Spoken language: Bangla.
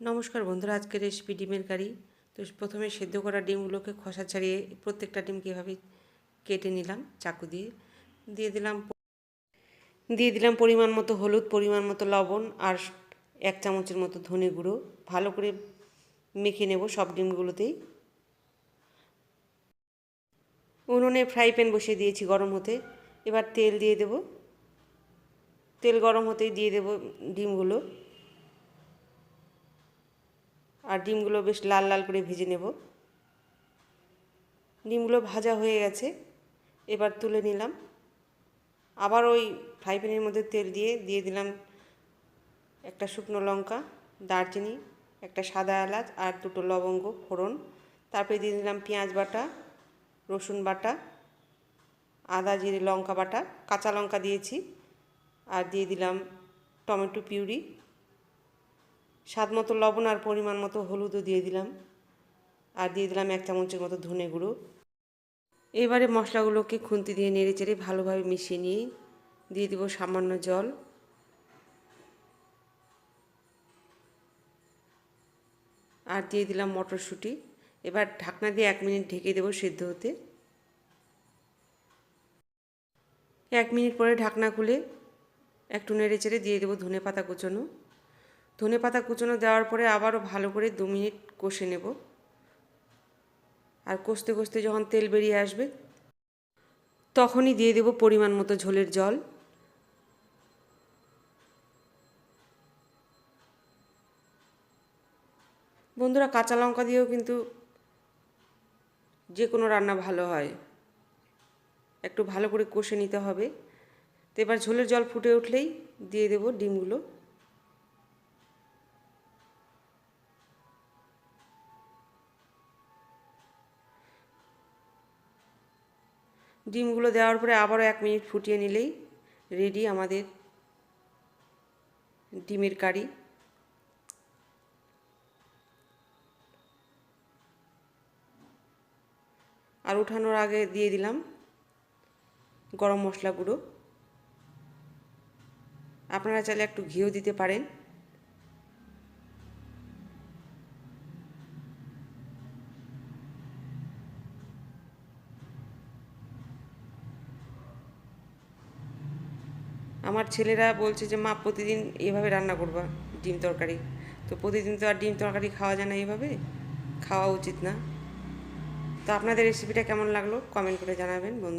নমস্কার বন্ধুরা আজকের রেসিপি ডিমের কারি। তো প্রথমে সেদ্ধ করা ডিমগুলোকে খোসা ছাড়িয়ে প্রত্যেকটা ডিম কীভাবে কেটে নিলাম, চাকু দিয়ে। দিয়ে দিলাম দিয়ে দিলাম পরিমাণ মতো হলুদ, পরিমাণ মতো লবণ আর এক চামচের মতো ধনে গুঁড়ো। ভালো করে মেখে নেব সব ডিমগুলোতেই। উনুনে ফ্রাই প্যান বসিয়ে দিয়েছি গরম হতে। এবার তেল দিয়ে দেব। তেল গরম হতেই দিয়ে দেব ডিমগুলো। আর ডিমগুলো বেশ লাল লাল করে ভেজে নেব। ডিমগুলো ভাজা হয়ে গেছে, এবার তুলে নিলাম। আবার ওই ফ্রাই প্যানের মধ্যে তেল দিয়ে দিয়ে দিলাম একটা শুকনো লঙ্কা, দারচিনি, একটা সাদা এলাচ আর দুটো লবঙ্গ ফোড়ন। তারপরে দিয়ে দিলাম পেঁয়াজ বাটা, রসুন বাটা, আদা জিরে লঙ্কা বাটা, কাঁচা লঙ্কা দিয়েছি। আর দিয়ে দিলাম টমেটো পিউরি। স্বাদ মতো লবণ আর পরিমাণ মতো হলুদও দিয়ে দিলাম। আর দিয়ে দিলাম এক চামচের মতো ধনে গুঁড়ো। এবারে মশলাগুলোকে খুন্তি দিয়ে নেড়ে চেড়ে ভালোভাবে মিশিয়ে নিয়ে দিয়ে দিব সামান্য জল। আর দিয়ে দিলাম মটরশুঁটি। এবার ঢাকনা দিয়ে এক মিনিট ঢেকে দেবো সেদ্ধ হতে। এক মিনিট পরে ঢাকনা খুলে একটু নেড়ে চেড়ে দিয়ে দেবো ধনে পাতা কুচোনো। ধনে পাতা কুচোনো দেওয়ার পরে আবারও ভালো করে দু মিনিট কষে নেব। আর কষতে কষতে যখন তেল বেরিয়ে আসবে, তখনই দিয়ে দেব পরিমাণ মতো ঝোলের জল। বন্ধুরা, কাঁচা লঙ্কা দিয়েও কিন্তু যে কোনো রান্না ভালো হয়। একটু ভালো করে কষে নিতে হবে। তো এবার ঝোলের জল ফুটে উঠলেই দিয়ে দেব ডিমগুলো। ডিমগুলো দেওয়ার পরে আবারও এক মিনিট ফুটিয়ে নিলেই রেডি আমাদের ডিমের কারি। আর উঠানোর আগে দিয়ে দিলাম গরম মশলা গুঁড়ো। আপনারা চাইলে একটু ঘিও দিতে পারেন। আমার ছেলেরা বলছে যে, মা, প্রতিদিন এভাবে রান্না করবা, ডিম তরকারি। তো প্রতিদিন তো আর ডিম তরকারি খাওয়া যায় না এইভাবে খাওয়া উচিত না। তো আপনাদের রেসিপিটা কেমন লাগল? কমেন্ট করে জানাবেন, বন্ধু।